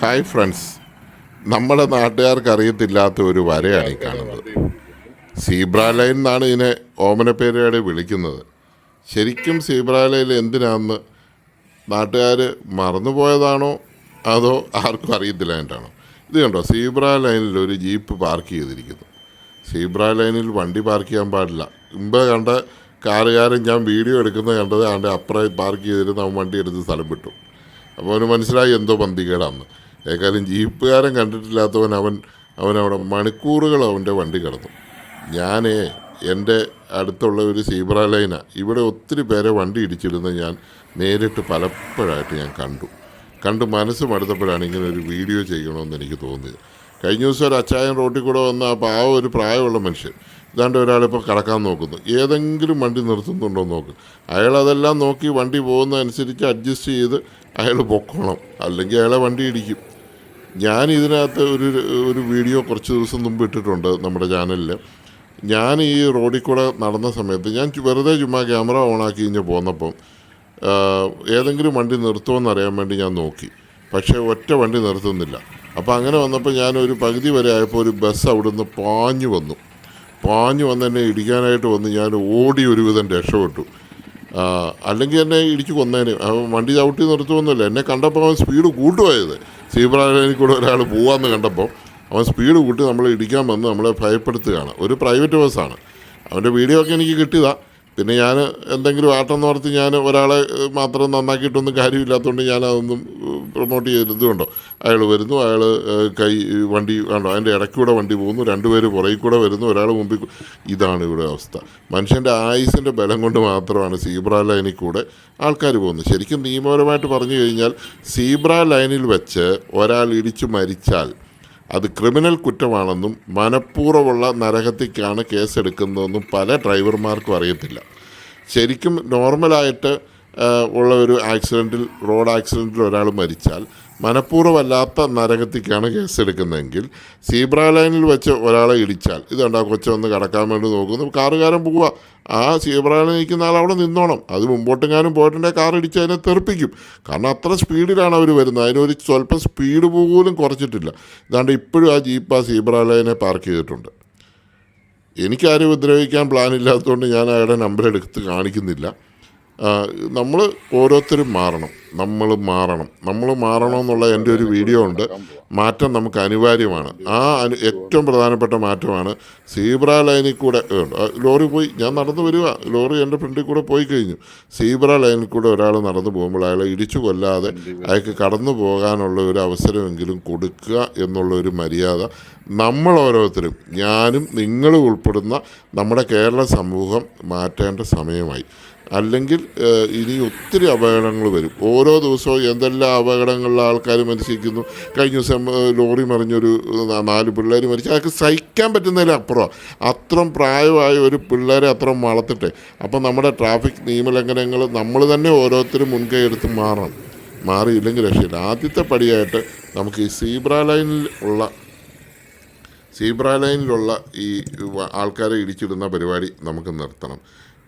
Hi friends നമ്മുടെ നാട്ടുകാർക്ക് അറിയത്തില്ലാത്ത ഒരു വരയാണ് ഈ കാണുന്നത്. സീബ്ര ലൈൻ എന്നാണ് ഇതിനെ ഓമനപ്പേരയോടെ വിളിക്കുന്നത്. ശരിക്കും സീബ്ര ലൈൻ എന്തിനാന്ന് നാട്ടുകാർ മറന്നുപോയതാണോ അതോ ആർക്കും അറിയത്തില്ലായിട്ടാണോ ഇത് കണ്ടോ? സീബ്ര ലൈനിൽ ഒരു ജീപ്പ് പാർക്ക് ചെയ്തിരിക്കുന്നു. സീബ്ര ലൈനിൽ വണ്ടി പാർക്ക് ചെയ്യാൻ പാടില്ല. മുമ്പ് കണ്ട കാറുകാരൻ ഞാൻ വീഡിയോ എടുക്കുന്നത് കണ്ടത് അവന്റെ അപ്പുറം പാർക്ക് ചെയ്തിരുന്ന അവൻ വണ്ടി എടുത്ത് സ്ഥലം വിട്ടു. അപ്പോൾ അവന് മനസ്സിലായി എന്തോ പന്തികേടാന്ന്. ഏക്കാലം ജീപ്പുകാരൻ കണ്ടിട്ടില്ലാത്തവൻ അവൻ അവനവിടെ മണിക്കൂറുകൾ അവന്റെ വണ്ടി കിടന്നു. ഞാൻ എന്റെ അടുത്തുള്ള ഒരു സീബ്ര ലൈനാണ് ഇവിടെ ഒത്തിരി പേരെ വണ്ടി ഇടിച്ചിരുന്ന ഞാൻ നേരിട്ട് പലപ്പോഴായിട്ട് ഞാൻ കണ്ടു. കണ്ട് മനസ്സ് മടുത്തപ്പോഴാണ് ഇങ്ങനെ ഒരു വീഡിയോ ചെയ്യണമെന്ന് എനിക്ക് തോന്നിയത്. കഴിഞ്ഞ ദിവസം ഒരു അച്ചായൻ റോട്ടിൽ കൂടെ വന്ന ആ പാവം ഒരു പ്രായമുള്ള മനുഷ്യൻ ഇതാണ്ട് ഒരാളിപ്പോൾ കടക്കാൻ നോക്കുന്നു. ഏതെങ്കിലും വണ്ടി നിർത്തുന്നുണ്ടോ നോക്ക്. അയാൾ അതെല്ലാം നോക്കി വണ്ടി പോകുന്നതനുസരിച്ച് അഡ്ജസ്റ്റ് ചെയ്ത് അയാൾ പൊക്കോണം. അല്ലെങ്കിൽ അയാളെ വണ്ടി ഇടിക്കും. ഞാൻ ഇതിനകത്ത് ഒരു ഒരു വീഡിയോ കുറച്ച് ദിവസം മുമ്പ് ഇട്ടിട്ടുണ്ട് നമ്മുടെ ചാനലിൽ ഞാൻ ഈ റോഡിൽ കൂടെ നടന്ന സമയത്ത് ഞാൻ വെറുതെ ചുമ്മാ ക്യാമറ ഓണാക്കി കഴിഞ്ഞ് പോന്നപ്പം ഏതെങ്കിലും വണ്ടി നിർത്തുമെന്ന് അറിയാൻ വേണ്ടി ഞാൻ നോക്കി. പക്ഷേ ഒറ്റ വണ്ടി നിർത്തുന്നില്ല. അപ്പോൾ അങ്ങനെ വന്നപ്പോൾ ഞാൻ ഒരു പകുതി വരെ ആയപ്പോൾ ഒരു ബസ് അവിടുന്ന് പാഞ്ഞു വന്നു. പാഞ്ഞു വന്ന് എന്നെ ഇടിക്കാനായിട്ട് വന്ന് ഞാൻ ഓടി ഒരുവിധം രക്ഷപ്പെട്ടു. അല്ലെങ്കിൽ എന്നെ ഇടിച്ച് കൊന്നേനെ. വണ്ടി ചവിട്ടി നിർത്തുമൊന്നുമില്ല എന്നെ കണ്ടപ്പോൾ അവൻ സ്പീഡ് കൂട്ടുപോയത്. സീബ്രാലൈനിൽ കൂടെ ഒരാൾ പോവാന്ന് കണ്ടപ്പോൾ അവൻ സ്പീഡ് കൂട്ടി നമ്മളെ ഇടിക്കാൻ വന്ന് നമ്മളെ ഭയപ്പെടുത്തുകയാണ്. ഒരു പ്രൈവറ്റ് ബസ്സാണ് അവന്റെ വീഡിയോ ഒക്കെ എനിക്ക് കിട്ടിയതാ. പിന്നെ ഞാൻ എന്തെങ്കിലും ആട്ടം നടത്തി ഞാൻ ഒരാളെ മാത്രം നന്നാക്കിയിട്ടൊന്നും കാര്യമില്ലാത്തതുകൊണ്ട് ഞാൻ അതൊന്നും പ്രൊമോട്ട് ചെയ്തതുകൊണ്ടോ അയാൾ വരുന്നു അയാൾ കൈ വണ്ടി വേണ്ടോ അതിന്റെ ഇടയ്ക്കൂടെ വണ്ടി പോകുന്നു രണ്ടുപേര് പുറകിൽ കൂടെ വരുന്നു ഒരാൾ മുമ്പിൽ ഇതാണ് ഇവിടെ അവസ്ഥ. മനുഷ്യന്റെ ആയുസിന്റെ ബലം കൊണ്ട് മാത്രമാണ് സീബ്ര ലൈനിൽ കൂടെ ആൾക്കാർ പോകുന്നത്. ശരിക്കും നിയമപരമായിട്ട് പറഞ്ഞു കഴിഞ്ഞാൽ സീബ്ര ലൈനിൽ വെച്ച് ഒരാൾ ഇടിച്ചു മരിച്ചാൽ അത് ക്രിമിനൽ കുറ്റമാണെന്നും മനഃപൂർവമുള്ള നരഹത്യക്കാണ് കേസെടുക്കുന്നതെന്നും പല ഡ്രൈവർമാർക്കും അറിയത്തില്ല. ശരിക്കും നോർമലായിട്ട് ഉള്ള ഒരു ആക്സിഡന്റിൽ റോഡ് ആക്സിഡന്റിൽ ഒരാൾ മരിച്ചാൽ മനഃപൂർവമല്ലാത്ത നരകത്തിക്കാണ് കേസെടുക്കുന്നതെങ്കിൽ സീബ്ര ലൈനിൽ വെച്ച് ഒരാളെ ഇടിച്ചാൽ ഇതുണ്ടാ കൊച്ചൊന്ന് കടക്കാൻ വേണ്ടി നോക്കുന്നു കാറുകാരൻ പോവുക. ആ സീബ്ര ലൈനിൽ നിൽക്കുന്ന ആൾ അവിടെ നിന്നോണം. അത് മുമ്പോട്ടെങ്ങാനും പോയിട്ടുണ്ടെങ്കിൽ കാർ ഇടിച്ച് അതിനെ തെറിപ്പിക്കും. കാരണം അത്ര സ്പീഡിലാണ് അവർ വരുന്നത്. അതിനൊരു സ്വല്പം സ്പീഡ് പോലും കുറച്ചിട്ടില്ല. ഇതാണ്ട് ഇപ്പോഴും ആ ജീപ്പ് ആ സീബ്ര ലൈനെ പാർക്ക് ചെയ്തിട്ടുണ്ട്. എനിക്കാരും ഉപദ്രവിക്കാൻ പ്ലാൻ ഇല്ലാത്തതുകൊണ്ട് ഞാൻ അയാളുടെ നമ്പർ എടുത്ത് കാണിക്കുന്നില്ല. നമ്മൾ ഓരോരുത്തരും മാറണം. നമ്മൾ മാറണം. നമ്മൾ മാറണം എന്നുള്ള എന്റെ ഒരു വീഡിയോ ഉണ്ട്. മാറ്റം നമുക്ക് അനിവാര്യമാണ്. ആ അനു ഏറ്റവും പ്രധാനപ്പെട്ട മാറ്റമാണ് സീബ്ര ലൈനിൽ കൂടെ ലോറി പോയി ഞാൻ നടന്നു വരിക ലോറി എന്റെ ഫ്രണ്ടിൽ കൂടെ പോയി കഴിഞ്ഞു. സീബ്ര ലൈനിൽ കൂടെ ഒരാൾ നടന്നു പോകുമ്പോൾ അയാളെ ഇടിച്ചു കൊല്ലാതെ അയാൾക്ക് കടന്നു പോകാനുള്ള ഒരു അവസരമെങ്കിലും കൊടുക്കുക എന്നുള്ള ഒരു മര്യാദ നമ്മൾ ഓരോരുത്തരും ഞാനും നിങ്ങളും ഉൾപ്പെടുന്ന നമ്മുടെ കേരള സമൂഹം മാറ്റേണ്ട സമയമായി. അല്ലെങ്കിൽ ഇനി ഒത്തിരി അപകടങ്ങൾ വരും. ഓരോ ദിവസവും എന്തെല്ലാം അപകടങ്ങളിൽ ആൾക്കാർ മരിച്ചിരിക്കുന്നു. കഴിഞ്ഞ ദിവസം ലോറി മറിഞ്ഞൊരു നാല് പിള്ളേർ മരിച്ചു. അതൊക്കെ സഹിക്കാൻ പറ്റുന്നതിലും അപ്പുറം. അത്രയും പ്രായമായ ഒരു പിള്ളേരെ അത്രയും വളർത്തിട്ടെ. അപ്പം നമ്മുടെ ട്രാഫിക് നിയമലംഘനങ്ങൾ നമ്മൾ തന്നെ ഓരോരുത്തരും മുൻകൈ എടുത്ത് മാറണം. മാറിയില്ലെങ്കിൽ രക്ഷയില്ല. ആദ്യത്തെ പടിയായിട്ട് നമുക്ക് ഈ സീബ്ര ലൈനിൽ ഉള്ള സീബ്ര ലൈനിലുള്ള ഈ ആൾക്കാരെ ഇടിച്ചിടുന്ന പരിപാടി നമുക്ക് നിർത്തണം.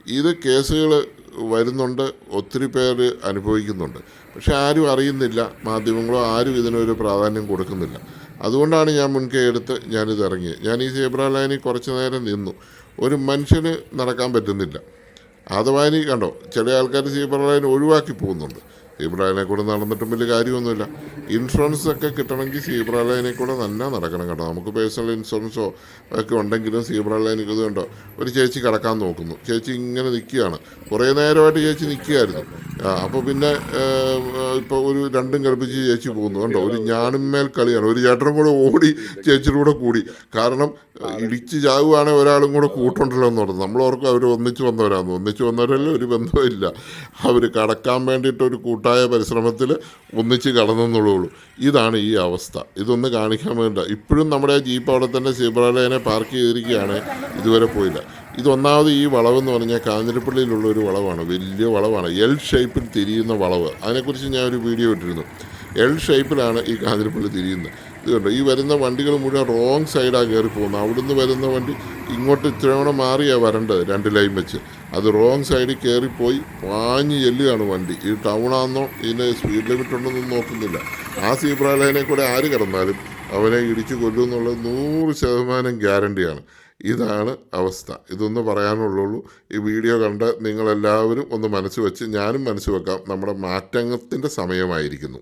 ഇത് കേസുകൾ വരുന്നുണ്ട് ഒത്തിരി പേര് അനുഭവിക്കുന്നുണ്ട്. പക്ഷെ ആരും അറിയുന്നില്ല മാധ്യമങ്ങളോ ആരും ഇതിനൊരു പ്രാധാന്യം കൊടുക്കുന്നില്ല. അതുകൊണ്ടാണ് ഞാൻ മുൻകൈ എടുത്ത് ഞാനിത് ഇറങ്ങിയത്. ഞാൻ ഈ സീബ്ര ലൈനിൽ കുറച്ച് നേരം നിന്നു. ഒരു മനുഷ്യന് നടക്കാൻ പറ്റുന്നില്ല. ആദവാനി കണ്ടോ? ചില ആൾക്കാർ സീബ്ര ലൈൻ ഒഴിവാക്കി പോകുന്നുണ്ട്. സീബ്ര ലൈനെ കൂടെ നടന്നിട്ടും വലിയ കാര്യമൊന്നുമില്ല. ഇൻഷുറൻസ് ഒക്കെ കിട്ടണമെങ്കിൽ സീബ്ര ലൈനെ കൂടെ തന്നെ നടക്കണം കേട്ടോ. നമുക്ക് പേഴ്സണൽ ഇൻഷുറൻസോ ഒക്കെ ഉണ്ടെങ്കിലും സീബ്ര ലൈനിൽ ഇത് കണ്ടോ? ഒരു ചേച്ചി കിടക്കാൻ നോക്കുന്നു. ചേച്ചി ഇങ്ങനെ നിൽക്കുകയാണ്. കുറേ നേരമായിട്ട് ചേച്ചി നിൽക്കുകയായിരുന്നു. അപ്പോൾ പിന്നെ ഇപ്പോൾ ഒരു രണ്ടും കൽപ്പിച്ച് ചേച്ചി പോകുന്നു. കണ്ടോ? ഒരു ഞാനുമേൽ കളിയാണ്. ഒരു ചേട്ടനും കൂടെ ഓടി ചേച്ചിയുടെ കൂടെ കൂടി. കാരണം ഇടിച്ച് ചാവുകയാണെങ്കിൽ ഒരാളും കൂടെ കൂട്ടുണ്ടല്ലോ എന്ന് പറഞ്ഞു. നമ്മളോർക്കും അവർ ഒന്നിച്ച് വന്നവരാന്ന് ഒന്നിച്ച് വന്നവരല്ലേ ഒരു ബന്ധമില്ല അവർ കടക്കാൻ വേണ്ടിയിട്ട് ഒരു കൂട്ടായ പരിശ്രമത്തിൽ ഒന്നിച്ച് കടന്നെന്നുള്ളൂ ഇതാണ് ഈ അവസ്ഥ. ഇതൊന്ന് കാണിക്കാൻ വേണ്ട. ഇപ്പോഴും നമ്മുടെ ജീപ്പ് അവിടെ തന്നെ സീബ്രാലയനെ പാർക്ക് ചെയ്തിരിക്കുകയാണ്. ഇതുവരെ പോയില്ല. ഇതൊന്നാമത് ഈ വളവെന്ന് പറഞ്ഞാൽ കാഞ്ഞിരപ്പള്ളിയിലുള്ള ഒരു വളവാണ്. വലിയ വളവാണ്. എൽ ഷേപ്പിൽ തിരിയുന്ന വളവ്. അതിനെക്കുറിച്ച് ഞാൻ ഒരു വീഡിയോ ഇട്ടിരുന്നു. എൽ ഷേപ്പിലാണ് ഈ കാഞ്ഞിരപ്പള്ളി തിരിയുന്നത്. ഇതുകൊണ്ട് കണ്ടോ ഈ വരുന്ന വണ്ടികൾ മുഴുവൻ റോങ് സൈഡാണ് കയറി പോകുന്നത് അവിടുന്ന് വരുന്ന വണ്ടി ഇങ്ങോട്ട് ഇത്രയോടെ മാറിയാണ് വരേണ്ടത് രണ്ട് ലൈൻ വെച്ച്. അത് റോങ് സൈഡിൽ കയറിപ്പോയി പാഞ്ഞ് ചെല്ലുകയാണ് വണ്ടി. ഈ ടൗണാണെന്നോ ഇതിന് സ്പീഡ് ലിമിറ്റ് ഉണ്ടെന്നൊന്നും നോക്കുന്നില്ല. ആ സീബ്ര ലൈനെ കൂടെ ആര് കിടന്നാലും അവനെ ഇടിച്ചു കൊല്ലും എന്നുള്ളത് നൂറ് ശതമാനം ഗ്യാരണ്ടിയാണ് ഇതാണ് അവസ്ഥ. ഇതൊന്ന് പറയാനുള്ളൂ ഈ വീഡിയോ കണ്ട് നിങ്ങളെല്ലാവരും ഒന്ന് മനസ്സ് വെച്ച് ഞാനും മനസ്സ് വെക്കാം. നമ്മുടെ മാറ്റത്തിന്റെ സമയമായിരിക്കുന്നു.